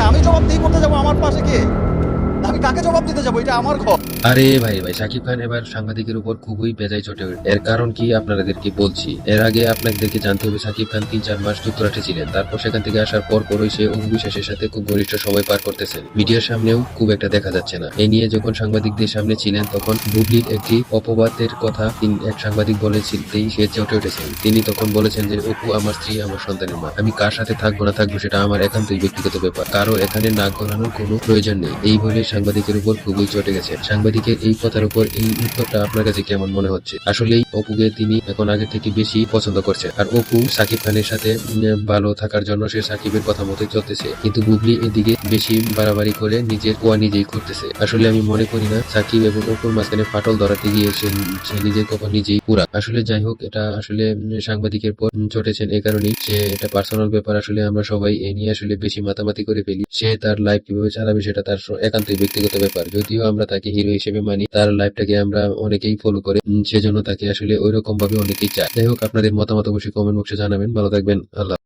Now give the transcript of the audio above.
আমি জবাব দিয়ে করতে যাব? আমার পাশে কে? দিতে যাব, এটা আমার ঘর আরে ভাই ভাই, সাকিব খান এবার সাংবাদিকের উপর খুবই বেজায় চটে এর কারণ কি আপনাদেরকে বলছি? এর আগে আপনাদেরকে জানতে হবে, সাকিব খান তিন, চার মাস যুক্তরাষ্ট্রে ছিলেন। তারপর সেখান থেকে আসার পর পরই সে অভিবিশ্বাসের সাথে খুব ঘনিষ্ঠ সময় পার করতেছেন। মিডিয়ার সামনেও খুব একটা দেখা যাচ্ছে না। এই নিয়ে যখন সাংবাদিকদের সামনে ছিলেন, তখন বুবলির একটি অপবাদের কথা এক সাংবাদিক বলেছিলতেই সে চটে উঠেছেন। তিনি তখন বলেছেন যে, অপু, আমার স্ত্রী, আমার সন্তানের মা। আমি কার সাথে থাকব না থাকব, সেটা আমার একান্তই ব্যক্তিগত ব্যাপার। কারও এখানে নাক গলানোর কোনো প্রয়োজন নেই। এই বলে সাংবাদিকের উপর খুবই চটে গেছে। সাংবাদিকের এই কথার উপর এই উত্তরটা আপনার কাছে কেমন মনে হচ্ছে? আসলেই অপুকে তিনি এখন আগে থেকে বেশি পছন্দ করছেন। আর অপু সাকিব খানের সাথে ভালো থাকার জন্য সে সাকিবের কথা মতোই চলতেছে। কিন্তু বুবলি এদিকে বেশি বাড়াবাড়ি করে নিজের কোয়া নিজেই করতেছে আসলে আমি মনে করি না সাকিব এবং অপুর মাঝখানে ফাটল ধরাতে গিয়ে সে নিজের কপাল নিজেই পুরা। আসলে যাই হোক, এটা আসলে সাংবাদিকের পর চটেছেন এই কারণেই। সে, এটা পার্সোনাল ব্যাপার, আসলে আমরা সবাই এ নিয়ে আসলে বেশি মাতামাতি করে ফেলি। সে তার লাইফ কীভাবে চালাবে সেটা তার একান্তই ব্যক্তিগত ব্যাপার। যদিও আমরা তাকে হিরো হিসেবে মানি, তার লাইফটাকে আমরা অনেকেই ফলো করে সেজন্য তাকে আসলে ওইরকম ভাবে অনেকেই চায়। যাই হোক, আপনাদের মতামত অবশ্যই কমেন্ট বক্সে জানাবেন। ভালো থাকবেন। আল্লাহ